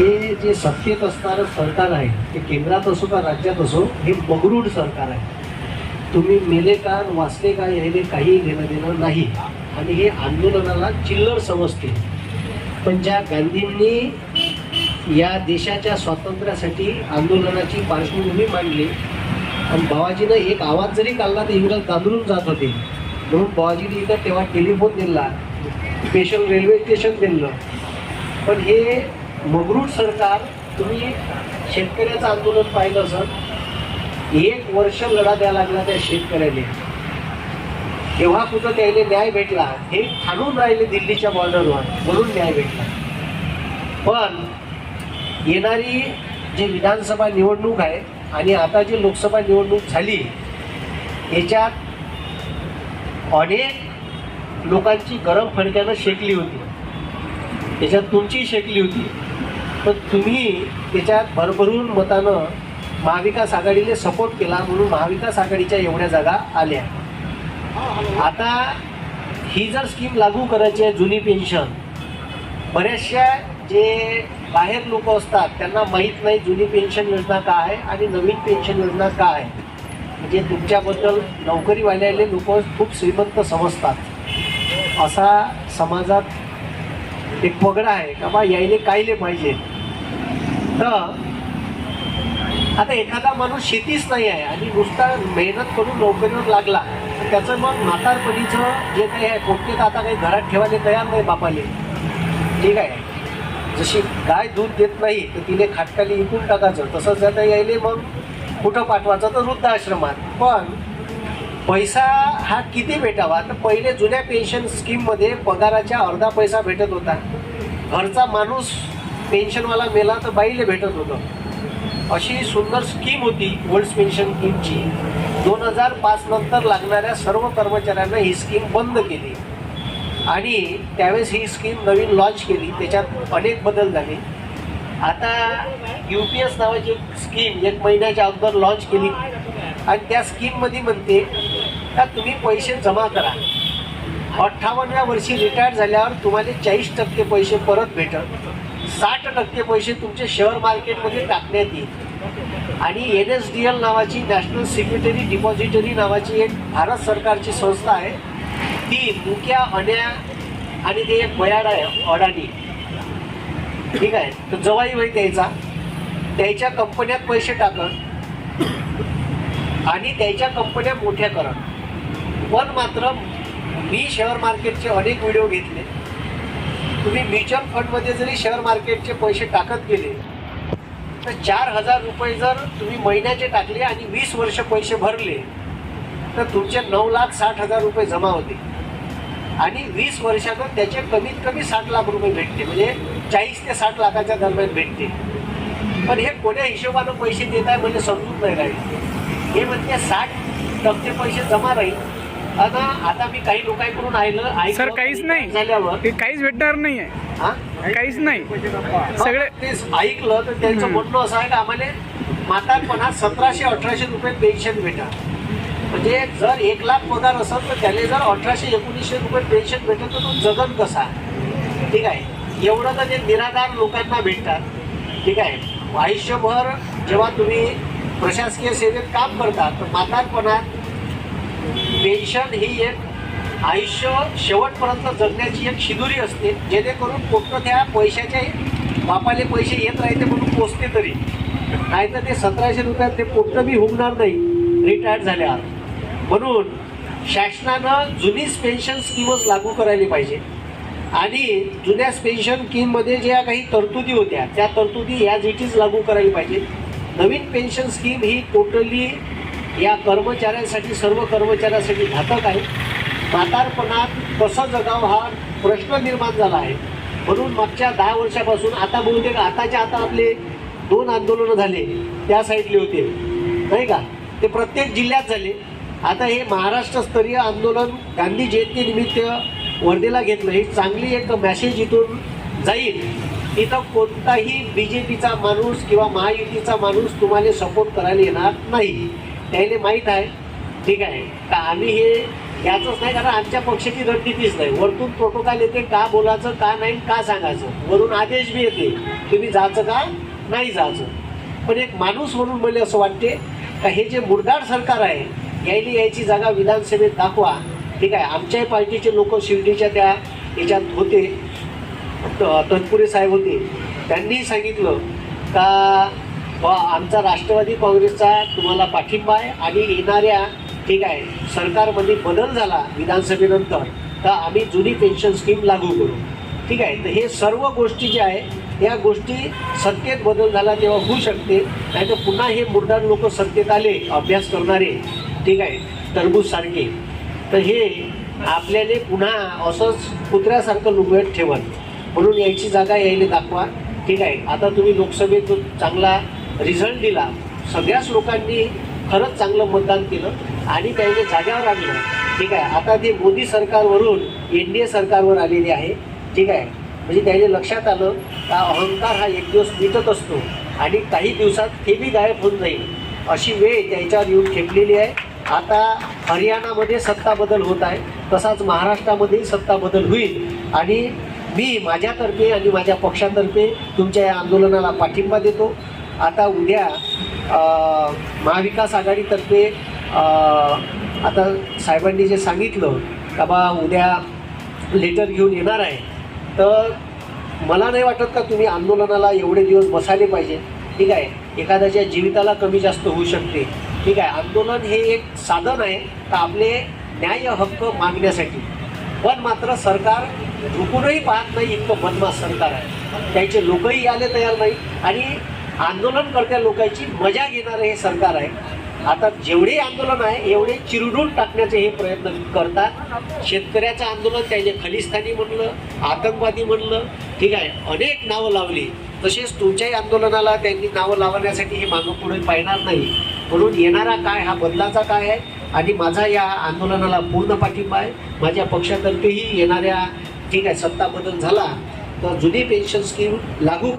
हे जे सत्तेत असणारं सरकार आहे ते केंद्रात असो का राज्यात असो हे बगरूड सरकार आहे. तुम्ही मेले का वाचले का याने काही घेणं देणं नाही. आणि हे आंदोलनाला चिल्लर समजते. पण ज्या गांधींनी या देशाच्या स्वातंत्र्यासाठी आंदोलनाची पार्श्वभूमी मांडली आणि बाबाजीनं एक आवाज जरी काढला तर इंग्रज दादरून जात होते. म्हणून बाबाजीने इथं तेव्हा टेलिफोन दिला स्पेशल रेल्वे स्टेशन दिलं. पण हे मगरूर सरकार तुम्ही शेतकऱ्याचं आंदोलन पाहिलं असं? एक वर्ष लढा द्यायला लागला त्या शेतकऱ्याने. तेव्हा कुठं त्याने न्याय भेटला. हे ठाणून राहिले दिल्लीच्या बॉर्डरवर म्हणून न्याय भेटला. पण येणारी जी विधानसभा निवडणूक आहे आणि आता जी लोकसभा निवडणूक झाली याच्यात अनेक लोकांची गरम फडक्यानं शेकली होती. त्याच्यात तुमची शेकली होती. पण तुम्ही त्याच्यात भरभरून मतानं महाविकास आघाडीला सपोर्ट केला म्हणून महाविकास आघाडीच्या एवढ्या जागा आल्या. आता ही जर स्कीम लागू करायची आहे जुनी पेन्शन बऱ्याचशा जे बाहेर लोक असतात त्यांना माहीत नाही जुनी पेन्शन योजना काय आहे आणि नवीन पेन्शन योजना काय. आहे म्हणजे तुमच्याबद्दल नोकरीवाल्याले लोक खूप श्रीमंत समजतात. असा समाजात एक पगडा आहे का? बा यायले कायले पाहिजे? तर आता एखादा माणूस शेतीच नाही आहे आणि नुसता मेहनत करून नोकरीवर लागला त्याचं मग म्हातारपणीचं जे काही आहे पोटके तर आता काही घरात ठेवायला तयार नाही बापाले. ठीक आहे? जशी गाय दूध देत नाही तर तिने खाटकाली विकून टाकायचं. तसंच आता यायले मग कुठं पाठवायचं? तर वृद्धाश्रमात. पण पैसा हा किती भेटावा? तर पहिले जुन्या पेन्शन स्कीममध्ये पगाराच्या अर्धा पैसा भेटत होता. घरचा माणूस पेन्शनवाला मेला तर बाईले भेटत होतं. अशी सुंदर स्कीम होती ओल्ड पेन्शन स्कीमची दोन हजार पाच नंतर लागणाऱ्या सर्व कर्मचाऱ्यांना ही स्कीम बंद केली. आणि त्यावेळेस ही स्कीम नवीन लॉन्च केली. त्याच्यात अनेक बदल झाले. आता यू पी एस नावाची स्कीम एक महिन्याच्या अगोदर लॉन्च केली. आणि त्या स्कीममध्ये म्हणते का तुम्ही पैसे जमा करा. अठ्ठावन्नव्या वर्षी रिटायर झाल्यावर तुम्हाला चाळीस टक्के पैसे परत भेटत साठ टक्के पैसे तुमचे शेअर मार्केटमध्ये टाकण्यात येईल. आणि एन एस डी एल नावाची नॅशनल सिक्युरिटरी डिपॉझिटरी नावाची एक भारत सरकारची संस्था आहे. ती मुक्या अण्या आणि ते एक बयाड आहे अडाणी. ठीक आहे? तर जवाई होईल त्यायचा त्याच्या कंपन्यात पैसे टाकत आणि त्याच्या कंपन्या मोठ्या करत पण मात्र मी शेअर मार्केटचे अनेक व्हिडिओ घेतले. तुम्ही म्युच्युअल फंडमध्ये जरी शेअर मार्केटचे पैसे टाकत गेले तर चार हजार रुपये जर तुम्ही महिन्याचे टाकले आणि वीस वर्ष पैसे भरले तर तुमचे नऊ लाख साठ हजार रुपये जमा होते. आणि वीस वर्षातून त्याचे कमीत कमी साठ लाख रुपये भेटते म्हणजे चाळीस ते साठ लाखाच्या दरम्यान भेटते. पण हे कोण्या हिशोबानं पैसे देत आहे म्हणजे समजून नाही राहील. हे म्हणजे साठ टक्के पैसे जमा राहील. आता आता मी काही लोकांकडून ऐकलं सर काहीच नाही. झाल्यावर हे काहीच भेटणार नाही आहे. हा? काहीच नाही. सगळे ऐकलं तर त्यांचं. म्हणणं असं आहे का आम्हाला म्हातारपणात सतराशे अठराशे रुपये पेन्शन भेटा म्हणजे जर एक लाख पगार असेल तर त्याला जर अठराशे एकोणीसशे रुपये पेन्शन भेटत तर तो जगन कसा ठीक आहे? एवढं तर ते निराधार लोकांना भेटतात. ठीक आहे? आयुष्यभर जेव्हा तुम्ही प्रशासकीय सेवेत काम करता तर म्हातारपणात पेन्शन ही एक आयुष्य शेवटपर्यंत जगण्याची एक शिदुरी असते जेणेकरून फक्त त्या पैशाचे बापाले पैसे येत राहते म्हणून पोचते तरी. नाहीतर ते सतराशे रुपयात ते पोटं बी होणार नाही रिटायर्ड झाल्यावर. म्हणून शासनानं जुनीच पेन्शन स्कीमच लागू करायला पाहिजे. आणि जुन्याच पेन्शन स्कीममध्ये ज्या काही तरतुदी होत्या त्या तरतुदी ह्या इज लागू करायला पाहिजे. नवीन पेन्शन स्कीम ही टोटली या कर्मचाऱ्यांसाठी सर्व कर्मचाऱ्यांसाठी घातक आहे. म्हातारपणात कसं जगावं हा प्रश्न निर्माण झाला आहे. म्हणून मागच्या दहा वर्षापासून आता बहुतेक आताच्या आता आपले दोन आंदोलनं झाले त्या साईडले होते. नाही का? ते प्रत्येक जिल्ह्यात झाले. आता हे महाराष्ट्रस्तरीय आंदोलन गांधी जयंतीनिमित्त वर्धेला घेतलं. ही चांगली एक मॅसेज इथून जाईल. इथं कोणताही बी जे पीचा माणूस किंवा महायुतीचा माणूस तुम्हाला सपोर्ट करायला येणार नाही. त्याला माहीत आहे. ठीक आहे. का आम्ही हे याचंच नाही कारण आमच्या पक्षाची रणनीतीच नाही. वरतून प्रोटोकॉल येते का बोलायचं का नाही का सांगायचं. वरून आदेश बी येते. तुम्ही जायचं का? नाही जायचं. पण एक माणूस म्हणून मला असं वाटते का हे जे मुरदाड सरकार आहे यायली यायची जागा विधानसभेत दाखवा. ठीक आहे. आमच्याही पार्टीचे लोक शिर्डीच्या त्या याच्यात होते. त- तनपुरे साहेब होते. त्यांनी सांगितलं का आमचा राष्ट्रवादी काँग्रेसचा तुम्हाला पाठिंबा आहे आणि येणाऱ्या ठीक आहे सरकारमध्ये बदल झाला विधानसभेनंतर तर आम्ही जुनी पेन्शन स्कीम लागू करू. ठीक आहे तर हे सर्व गोष्टी ज्या आहे या गोष्टी सत्तेत बदल झाला तेव्हा होऊ शकते नाही तर पुन्हा हे मुरदार लोक सत्तेत आले अभ्यास करणारे ठीक आहे तरबूजसारखे तर हे आपल्याला पुन्हा असंच कुत्र्यासारखं लुगडत ठेवत. म्हणून यायची जागा यायला दाखवा. ठीक आहे आता तुम्ही लोकसभेत चांगला रिझल्ट दिला. सगळ्याच लोकांनी खरंच चांगलं मतदान केलं आणि त्यांनी जाग्यावर आणलं. ठीक आहे आता ते मोदी सरकारवरून एन डी ए सरकारवर आलेले आहे. ठीक आहे म्हणजे त्याने लक्षात आलं का अहंकार हा एक दिवस मिटत असतो आणि काही दिवसात ते बी गायब होऊन जाईल. अशी वेळ त्यांच्यावर येऊन ठेपलेली आहे. आता हरियाणामध्ये सत्ता बदल होत आहे तसाच महाराष्ट्रामध्येही सत्ता बदल होईल. आणि मी माझ्यातर्फे आणि माझ्या पक्षातर्फे तुमच्या या आंदोलनाला पाठिंबा देतो. आता उद्या महाविकास आघाडीतर्फे आता साहेबांनी जे सांगितलं का बा उद्या लेटर घेऊन येणार आहे तर मला नाही वाटत का तुम्ही आंदोलनाला एवढे दिवस बसायले पाहिजे. ठीक आहे एखाद्याच्या जीविताला कमी जास्त होऊ शकते. ठीक आहे आंदोलन हे एक साधन आहे तर आपले न्याय हक्क मागण्यासाठी. पण मात्र सरकार झुकूनही पाहत नाही इतकं बदमाश सरकार आहे. त्यांचे लोकही आले तयार नाही. आणि आंदोलनकर्त्या लोकांची मजा घेणारं हे सरकार आहे. आता जेवढे आंदोलन आहे एवढे चिरडून टाकण्याचे हे प्रयत्न करतात. शेतकऱ्याचं आंदोलन त्याने खलिस्तानी म्हणलं आतंकवादी म्हणलं ठीक आहे अनेक नावं लावली. तसेच तुमच्याही आंदोलनाला त्यांनी नावं लावण्यासाठी हे मागं पुढे पाहणार नाही. म्हणून येणारा काय हा बदलाचा काय आहे आणि माझा या आंदोलनाला पूर्ण पाठिंबा आहे. माझ्या पक्षातर्फेही येणाऱ्या ठीक आहे सत्ता बदल झाला. तर जुनी पेन्शन स्कीम लागू